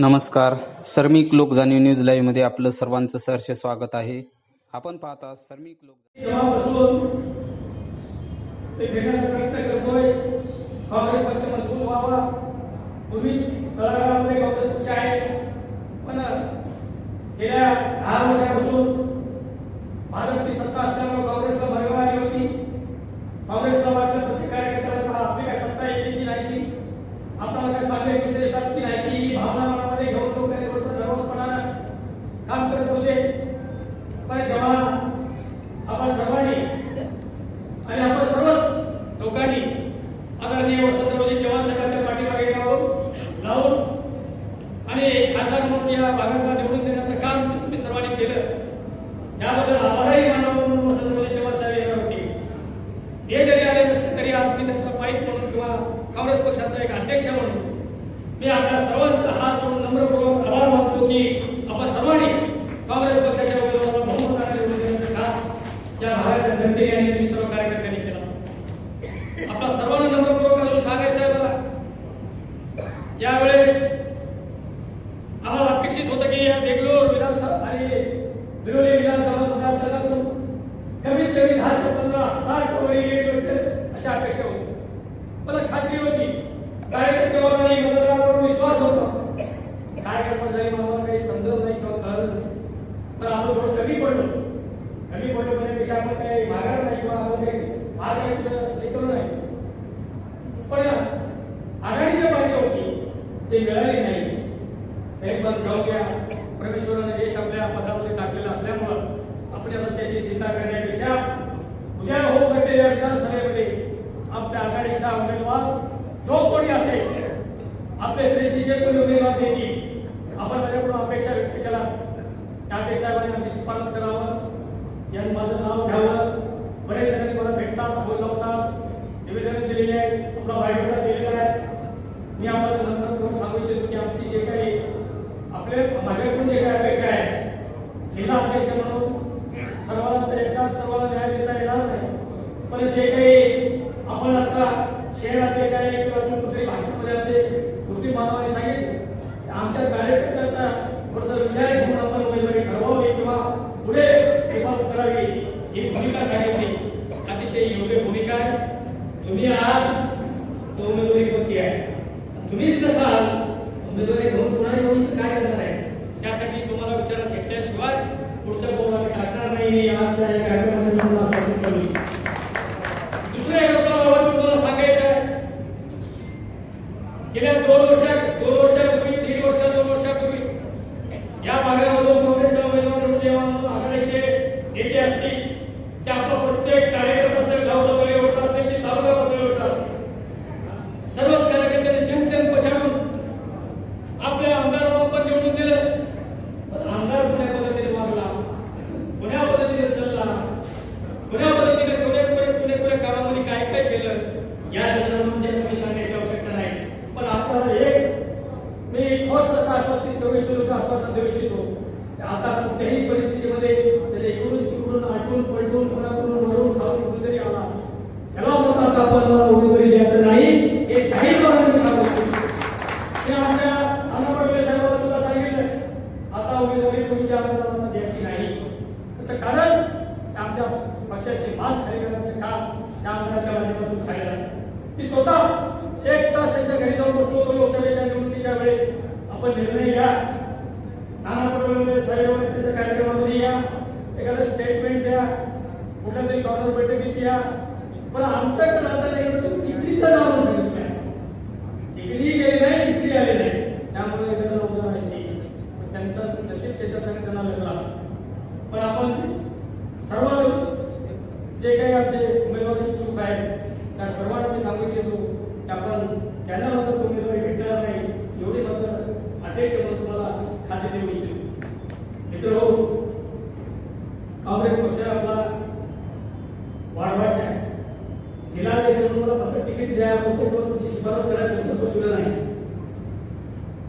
नमस्कार. सर्मिक लोक जाणीव न्यूज लाईव्हमध्ये आपलं सर्वांचं सहर्ष स्वागत आहे. आपण पाहता सर्मिक लोक ते घेण्याचा प्रयत्न करतोय. काँग्रेस पक्ष मजबूत व्हावा. पूर्वी तळागाळामध्ये काँग्रेस पक्ष आहे. पण गेल्या दहा वर्षापासून भाजपची सत्ता असल्यामुळे काँग्रेसला भरगव आली होती. काँग्रेसला वाटलं प्रत्येक कार्यकर्त्याला आपली काय सत्ता येते की नाही की आपल्याला काय चांगले दिवस येतात की नाही की ही भावना मनामध्ये घेऊन लोक काही वर्ष नर्वसपणानं काम करत होते पण जेव्हा आपण सर्वांनी आणि आपण सर्वच लोकांनी आदरणीय वसंतरावजी चव्हाण साहेबांच्या पाठीमागे राहून लावून आणि खासदार म्हणून या भागातला निवडून देण्याचं काम तुम्ही सर्वांनी केलं त्याबद्दल आभारही मानव म्हणून वसंतरावजी चव्हाण साहेब येणार होते. ते जरी आले नसले तरी आज मी त्यांचा पाईप म्हणून किंवा काँग्रेस पक्षाचा एक अध्यक्ष म्हणून मी आपल्या सर्वांचा हात जोडून नम्रपूर्वक आभार मानतो की आपण सर्वांनी काँग्रेस पक्षाच्या उमेदवाराला बहुमताने निवडून देण्याचं काम या भागाच्या जनतेने आणि तुम्ही सर्व कार्यकर्त्यांनी केलं आपला सर्वांना नम्रपूर्वक अजून सांगायचं आहे मला यावेळेस आम्हाला अपेक्षित होतं की या बेंगलोर विधानसभा आणि बिरोली विधानसभा मतदारसंघातून कमीत कमी दहा ते पंधरा हजारच्या वर येईल भेटेल अशी अपेक्षा होती मला खात्री होती. कार्यकर्त्यावर नाही मतदारांवर विश्वास होता. काय गडबड झाली मला काही समजत नाही किंवा कळलं नाही. तर आपण थोडं कमी पडलो. कमी पडलो म्हणण्यापेक्षा आपण काही मागायला नाही किंवा आपण काही माग काही कुठं हे नाही. पण आघाडीच्या पाठी होती ते मिळाली नाही काही पण जाऊ द्या. परमेश्वराने देश आपल्या पदामध्ये टाकलेला असल्यामुळं आपण आता त्याची चिंता करण्यापेक्षा उद्या हो घडलेल्या विधानसभेमध्ये आपल्या आघाडीचा उमेदवार जो कोणी असेल आपले श्रेष्ठी जे कोणी उमेदवार देतील आपण माझ्याकडून अपेक्षा व्यक्त केला. त्या अपेक्षा आमची शिफारस करावं. यांनी माझं नाव घ्यावं. बरेच जणांनी मला भेटतात फोन लावतात. निवेदन दिलेले आहेत. आपला बायोडेटा दिलेला आहे. मी आम्हाला नंतर सांगू इच्छितो की आमची जे काही आपले माझ्याकडून जे काही अपेक्षा आहे जिल्हा अध्यक्ष म्हणून सर्वांना तर एकदाच सर्वांना न्याय देता येणार नाही. पण जे काही आता शहर अध्यक्ष आहे किंवा अजून कुठेही भाषणामध्ये आमचे मुस्लिम बांधवांनी सांगितले. आमच्या कार्यकर्त्यांचा थोडासा विचार घेऊन आपण उमेदवारी ठरवावी किंवा पुढे शिफारस करावी ही भूमिका सांगितली अतिशय योग्य भूमिका आहे. तुम्ही आहात तो उमेदवारी कोणती आहे? तुम्हीच नसाल उमेदवारी घेऊन पुन्हा येऊन काय करणार आहे? त्यासाठी तुम्हाला विचारात घेतल्याशिवाय पुढच्या पाऊल टाकणार नाही. मी आज या कार्यक्रमाचं तुम्हाला आश्वासन करतो. दुसरं एक आपल्याला आवर्जून मला सांगायचं आहे गेल्या दोन वर्षा दोन वर्षापूर्वी दीड वर्ष दोन वर्षापूर्वी या भागामधून काँग्रेसचा उमेदवार म्हणून जेव्हा आघाडीचे नेते असतील ते आपला प्रत्येक कार्यकर्ता असेल गाव पातळीवरचा असेल की तालुका पातळीवरचा असेल सर्वच कार्यकर्त्यांनी चिंतन पछाडून आपल्या आमदाराला पण निवडून दिलं पण आमदार कोण्या पद्धतीने वागला कोण्या पद्धतीने चालला कोण्या पद्धतीने कोण्या कोण्या कोण्या कोण्या कामामध्ये काय काय केलं या संदर्भामध्ये तुम्ही सांगण्याची आवश्यकता नाही पण आपल्याला एक मी ठोस असं आश्वासन देऊ आश्वासन देऊ इच्छितो आता कुठल्याही परिस्थितीमध्ये त्याला इकडून तिकडून आटून पलटून कोणाकडून वरून खाऊन कुठेतरी आला. त्याला म्हणतात आपण उमेदवारी द्यायचं नाही हे जाहीरपणाने मी सांगू इच्छितो. ते आमच्या नाना साहेबांना सुद्धा सांगितलं. आता उमेदवारी तुमच्या आमदारांना द्यायची नाही. त्याचं कारण आमच्या पक्षाचे मान खाली करण्याचं काम त्या आमदाराच्या माध्यमातून झालेलं आहे. मी स्वतः एक तास त्यांच्या घरी जाऊन बसलो होतो लोकसभेच्या निवडणुकीच्या वेळेस. आपण निर्णय घ्या. नाना पटोले साहेब कार्यक्रमामध्ये या एखादं स्टेटमेंट द्या कुठल्या तरी कॉर्नर बैठकीत या. पण आमच्याकडे आता नाही तर तुम्ही तिकडीच जाऊन सांगितलं. तिकडी गेले नाही तिकडी आले नाही. त्यामुळे त्यांना उद्या माहिती त्यांचं नशीब त्याच्यासाठी त्यांना लागला पण आपण सर्व जे काही आमचे उमेदवार इच्छुक आहेत त्या सर्वांना मी सांगू इच्छितो की आपण त्यांना मात्र उमेदवारी भेटणार नाही. एवढी मात्र अध्यक्ष म्हणून तुम्हाला खात्री देऊ इच्छितो मित्र काँग्रेस पक्ष आपला वाढवायचा आहे. जिल्हाध्यक्ष म्हणून मला फक्त तिकीट द्या फक्त किंवा तुमची शिफारस करायला तुमचं बसवलं नाही.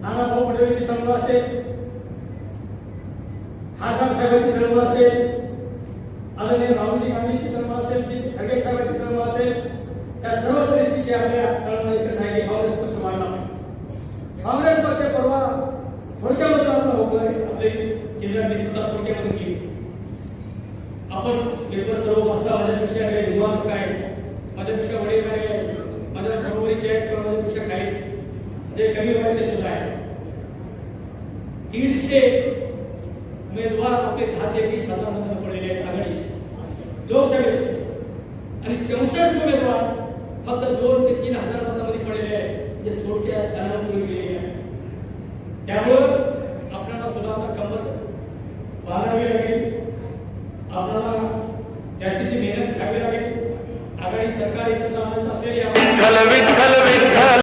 नाना भाऊ पटेलची तळमळ असेल खासदार साहेबांची तळमळ असेल आदरणीय राहुलजी गांधीची तळमळ असेल की खरगे साहेबांची तळमळ असेल त्या सर्व श्रेष्ठीची आपल्या तळमळ एकच आहे की काँग्रेस पक्ष वाढला पाहिजे. काँग्रेस पक्ष परवा थोडक्यामध्ये आपला होतोय आपले केंद्रातली सुद्धा थोडक्यामध्ये गेली. आपण पेपर सर्व वाचता माझ्यापेक्षा काही निवांत काय माझ्यापेक्षा वडील काय आहे माझ्या बरोबरीचे आहेत किंवा माझ्यापेक्षा काही. जे कमी वयाचे सुद्धा आहेत. दीडशे उमेदवार आपले दहा ते वीस हजार मतांना पडलेले आहेत.